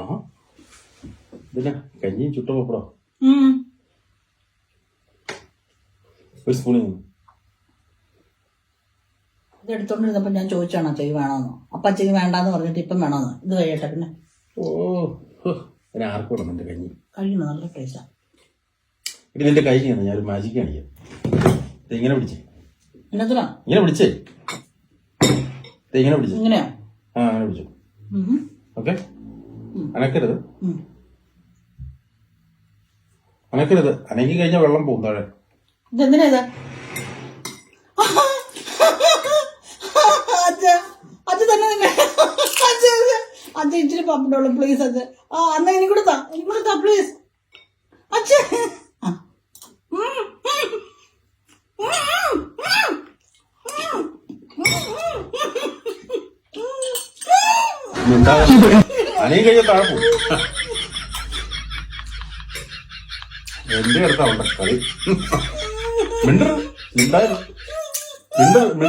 ആഹാ ഇതിനാ കഞ്ഞിയും ചുട്ട പപ്പടോ. ഒരു സ്പൂണിൽ നിന്ന് ഇത് എടുത്തോണ്ടിരുന്നപ്പോ ഞാൻ ചോദിച്ചാണോ ചെയ് വേണോന്ന്? അപ്പൊ ചെയ് വേണ്ടാന്ന് പറഞ്ഞിട്ട് ഇപ്പം വേണോന്ന്? ഇത് കഴിയട്ടെ പിന്നെ. ഓ അതിന് ആർക്കും ഇടണം കഞ്ഞി കഴിയുന്നു നല്ല ടേസ്റ്റാ ഇത് നിന്റെ കൈ ഞാനൊരു മാജിക് കാണിക്കാം. ദേ ഇങ്ങനെ പിടിച്ചേ. എന്നത്തിനാ ഇങ്ങനെ പിടിച്ചേ. ദേ ഇങ്ങനെ പിടിച്ചേ. ഇങ്ങനെയാ? ആ അങ്ങനെ പിടിച്ചു. ഓക്കെ? അനക്കരുത്. അനക്കരുത്. അനക്കി കഴിഞ്ഞാൽ വെള്ളം പോകും താഴെ. ഇതെന്തിനാ ഇത് അച്ഛ അച്ഛ തന്നെ തന്നെ അച്ഛ അച്ഛ അച്ഛ ഇച്ചിരി പപ്പടുള്ളൂ പ്ലീസ് അത് ആ എന്നാ എനിക്ക് കൊടുത്താ. എനിക്ക് കൊടുത്താ പ്ലീസ് അച്ഛ ആ. ഉം, കഴിഞ്ഞ താഴെ പോകും എന്റെ അടുത്താവണ്ട കളി. മിണ്ടർ മിണ്ടായിരുന്നു മിണ്ടർ മിണ്ട